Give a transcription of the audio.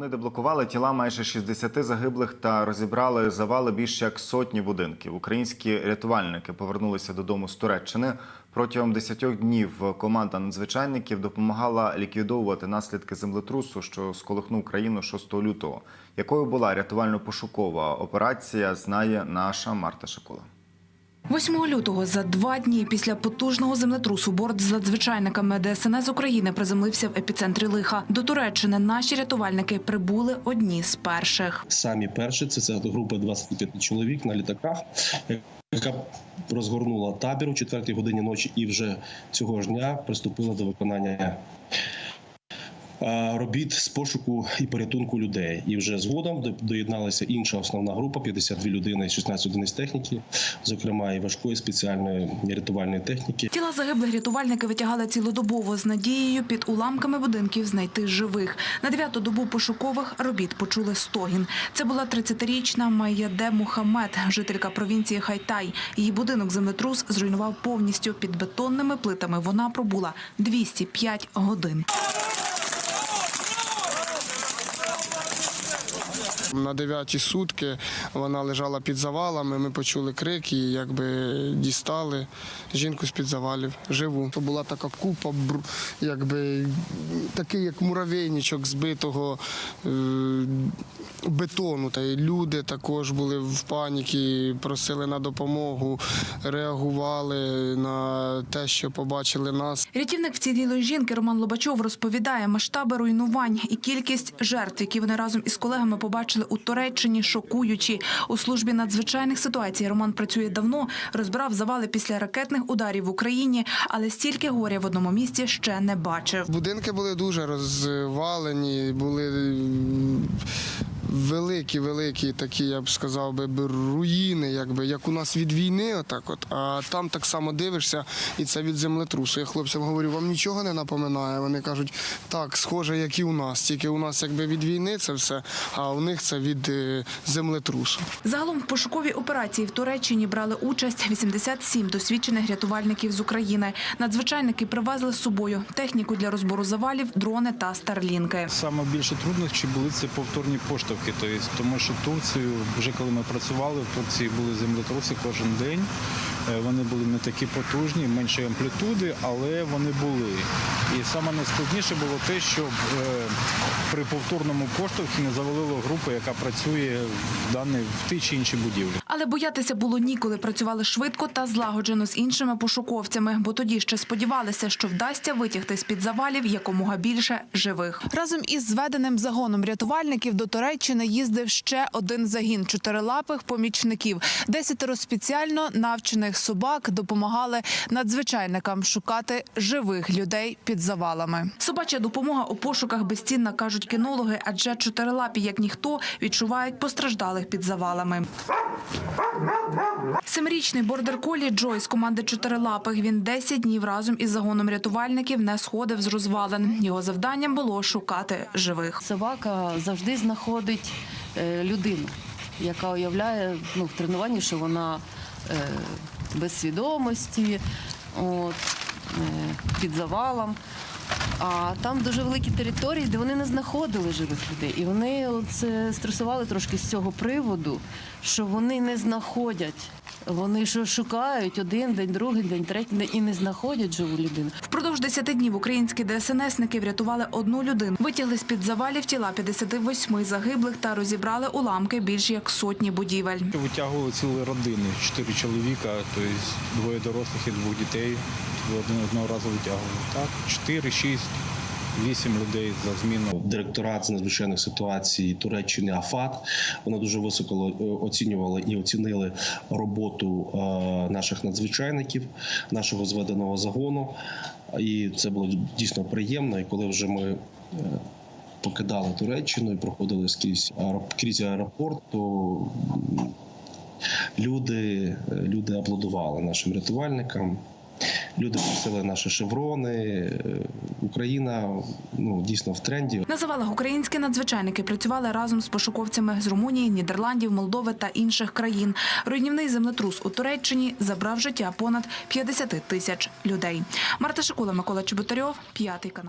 Вони деблокували тіла майже 60 загиблих та розібрали завали більше як сотні будинків. Українські рятувальники повернулися додому з Туреччини. Протягом 10 днів команда надзвичайників допомагала ліквідовувати наслідки землетрусу, що сколихнув країну 6 лютого. Якою була рятувально-пошукова операція, знає наша Марта Шикула. 8 лютого за два дні після потужного землетрусу борт з надзвичайниками ДСНС України приземлився в епіцентрі лиха. До Туреччини наші рятувальники прибули одні з перших. Самі перші це, це група 25 чоловік на літаках, яка розгорнула табір у 4 годині ночі і вже цього ж дня приступила до виконання робіт з пошуку і порятунку людей. І вже згодом до- доєдналася інша основна група 52 людини, 16 одиниць техніки, зокрема і важкої спеціальної рятувальної техніки. Тіла загиблих рятувальники витягали цілодобово з надією під уламками будинків знайти живих. На дев'яту добу пошукових робіт почули стогін. Це була 30-річна Майяде Мухаммед, жителька провінції Хайтай. Її будинок землетрус зруйнував повністю під бетонними плитами. Вона пробула 205 годин. На дев'яті сутки вона лежала під завалами. Ми почули крик і якби дістали жінку з під завалів. Живу. То була така купа, якби такий як муравейничок збитого е, бетону. Та й люди також були в паніці, просили на допомогу, реагували на те, що побачили нас. Рятівник вцілілої жінки Роман Лобачов розповідає масштаби руйнувань і кількість жертв, які вони разом із колегами побачили у Туреччині, шокуючі. У службі надзвичайних ситуацій Роман працює давно, розбирав завали після ракетних ударів в Україні, але стільки горя в одному місці ще не бачив. Будинки були дуже розвалені, були великі, великі такі, я б сказав би, руїни, якби як у нас від війни, отак от. А там так само дивишся, і це від землетрусу. Я хлопцям говорю, вам нічого не напоминає. Вони кажуть, так, схоже, як і у нас. Тільки у нас якби від війни це все, а у них це від е, землетрусу. Загалом в пошуковій операції в Туреччині брали участь 87 досвідчених рятувальників з України. Надзвичайники привезли з собою техніку для розбору завалів, дрони та старлінки. Саме більше труднощі були це повторні поштовхи. Тобто, тому що Турцію, вже коли ми працювали, в Турції були землетруси кожен день. Е, Вони були не такі потужні, меншої амплітуди, але вони були. І саме найскладніше було те, щоб е, при повторному поштовхі не завалило групу, яка працює в даній в тій чи іншій будівлі. Але боятися було ніколи. Працювали швидко та злагоджено з іншими пошуковцями, бо тоді ще сподівалися, що вдасться витягти з під завалів якомога більше живих. Разом із зведеним загоном рятувальників до Туреччини їздив ще один загін чотирилапих помічників. Десятеро спеціально навчених собак допомагали надзвичайникам шукати живих людей під завалами. Собача допомога у пошуках безцінна, кажуть кінологи, адже чотирилапі, як ніхто, відчувають постраждалих під завалами. Семирічний бордер-колі Джой з команди чотирилапих. Він 10 днів разом із загоном рятувальників не сходив з розвалин. Його завданням було шукати живих. Собака завжди знаходить е, людину, яка уявляє ну, в тренуванні, що вона е, без свідомості, от, е, під завалом. А там дуже великі території, де вони не знаходили живих людей. І вони це стресували трошки з цього приводу, що вони не знаходять. Вони що шукають один день, другий день, третій день і не знаходять живу людину. Впродовж 10 днів українські ДСНСники врятували одну людину. Витягли з під завалів тіла 58 загиблих та розібрали уламки більш як сотні будівель. Витягували цілі родини, чотири чоловіка, тобто двоє дорослих і двох дітей. Один одного разу витягували. Так, чотири, шість, вісім людей за зміну. Директорат з надзвичайних ситуацій Туреччини АФАТ вони дуже високо е, оцінювали і оцінили роботу е, наших надзвичайників, нашого зведеного загону. І це було дійсно приємно. І коли вже ми е, покидали Туреччину і проходили скрізь крізь аеропорт, то люди, люди аплодували нашим рятувальникам. Люди просили наші шеврони. Е, Україна ну дійсно в тренді. На завалах українські надзвичайники працювали разом з пошуковцями з Румунії, Нідерландів, Молдови та інших країн. Руйнівний землетрус у Туреччині забрав життя понад 50 тисяч людей. Марта Шикула, Микола Чеботарьов, п'ятий канал.